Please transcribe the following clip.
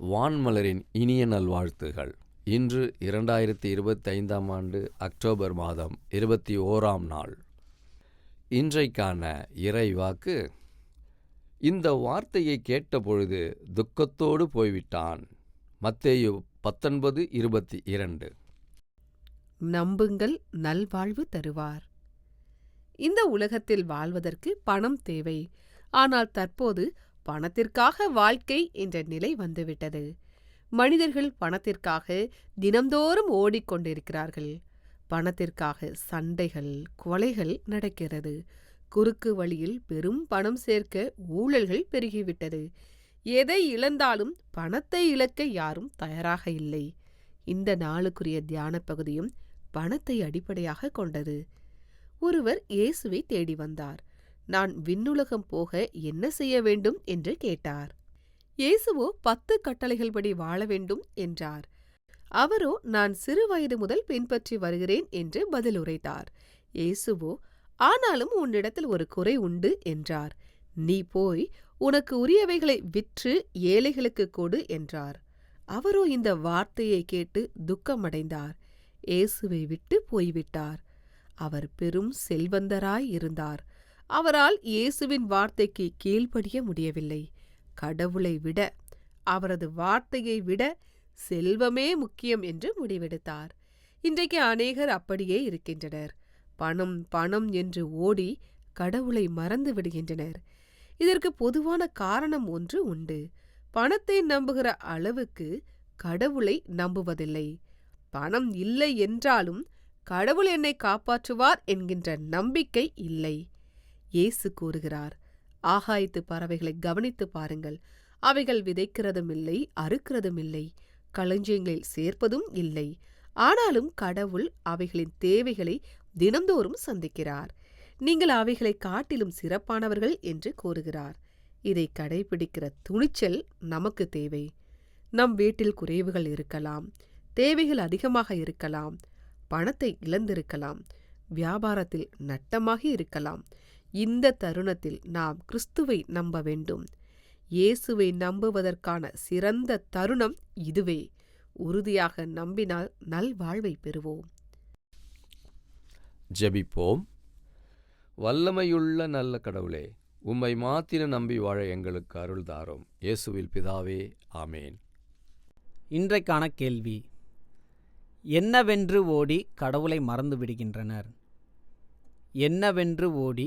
வான்மலரின் இனிய நல்வாழ்த்துகள். இன்று இரண்டாயிரத்தி இருபத்தைந்தாம் ஆண்டு அக்டோபர் மாதம் இருபத்தி ஓராம் நாள். இன்றைக்கான இறைவாக்கு இந்த வார்த்தையை கேட்டபொழுது துக்கத்தோடு போய்விட்டான். மத்தேயு பத்தொன்பது இருபத்தி இரண்டு நம்புங்கள் நல்வாழ்வு தருவார். இந்த உலகத்தில் வாழ்வதற்கு பணம் தேவை. ஆனால் தற்போது பணத்திற்காக வாழ்க்கை என்ற நிலை வந்துவிட்டது. மனிதர்கள் பணத்திற்காக தினம்தோறும் ஓடிக்கொண்டிருக்கிறார்கள். பணத்திற்காக சண்டைகள் கொலைகள் நடக்கிறது. குறுக்கு வழியில் பெரும் பணம் சேர்க்க ஊழல்கள் பெருகிவிட்டது. எதை இழந்தாலும் பணத்தை இழக்க யாரும் தயாராக இல்லை. இந்த நாளுக்குரிய தியான பகுதியும் பணத்தை அடிப்படையாக கொண்டது. ஒருவர் இயேசுவை தேடி வந்தார். நான் விண்ணுலகம் போக என்ன செய்ய வேண்டும்? என்று கேட்டார். இயேசுவோ பத்து கட்டளைகள்படி வாழ வேண்டும் என்றார். அவரோ நான் சிறு வயது முதல் பின்பற்றி வருகிறேன் என்று பதில் உரைத்தார். இயேசுவோ ஆனாலும் உன்னிடத்தில் ஒரு குறை உண்டு என்றார். நீ போய் உனக்கு உரியவைகளை விற்று ஏழைகளுக்கு கொடு என்றார். அவரோ இந்த வார்த்தையை கேட்டு துக்கமடைந்தார். இயேசுவை விட்டு போய்விட்டார். அவர் பெரும் செல்வந்தராய் இருந்தார். அவரால் இயேசுவின் வார்த்தைக்கு கீழ்ப்படிய முடியவில்லை. கடவுளை விட அவரது வார்த்தையை விட செல்வமே முக்கியம் என்று முடிவெடுத்தார். இன்றைக்கு அநேகர் அப்படியே இருக்கின்றனர். பணம் பணம் என்று ஓடி கடவுளை மறந்து விடுகின்றனர். இதற்கு பொதுவான காரணம் ஒன்று உண்டு. பணத்தை நம்புகிற அளவுக்கு கடவுளை நம்புவதில்லை. பணம் இல்லை என்றாலும் கடவுள் என்னை காப்பாற்றுவார் என்கின்ற நம்பிக்கை இல்லை. இயேசு கூறுகிறார் ஆகாயத்து பறவைகளை கவனித்து பாருங்கள். அவைகள் விதைக்கிறதும் இல்லை அறுக்கிறதும் இல்லை களஞ்சியங்களில் சேர்ப்பதும் இல்லை. ஆனாலும் கடவுள் அவைகளின் தேவைகளை தினந்தோறும் சந்திக்கிறார். நீங்கள் அவைகளை காட்டிலும் சிறப்பானவர்கள் என்று கூறுகிறார். இதை கடைபிடிக்கிற துணிச்சல் நமக்கு தேவை. நம் வீட்டில் குறைவுகள் இருக்கலாம் தேவைகள் அதிகமாக இருக்கலாம் பணத்தை இழந்திருக்கலாம் வியாபாரத்தில் நட்டமாகி இருக்கலாம் இந்த தருணத்தில் நாம் கிறிஸ்துவை நம்ப வேண்டும். இயேசுவை நம்புவதற்கான சிறந்த தருணம் இதுவே. உறுதியாக நம்பினால் நல்வாழ்வை பெறுவோம். ஜெபிப்போம். வல்லமையுள்ள நல்ல கடவுளே உம்மை மாத்திர நம்பி வாழ எங்களுக்கு அருள் தாரும். இயேசுவில் பிதாவே ஆமேன். இன்றைக்கான கேள்வி என்னவென்று ஓடி கடவுளை மறந்து விடுகின்றனர்? என்னவென்று ஓடி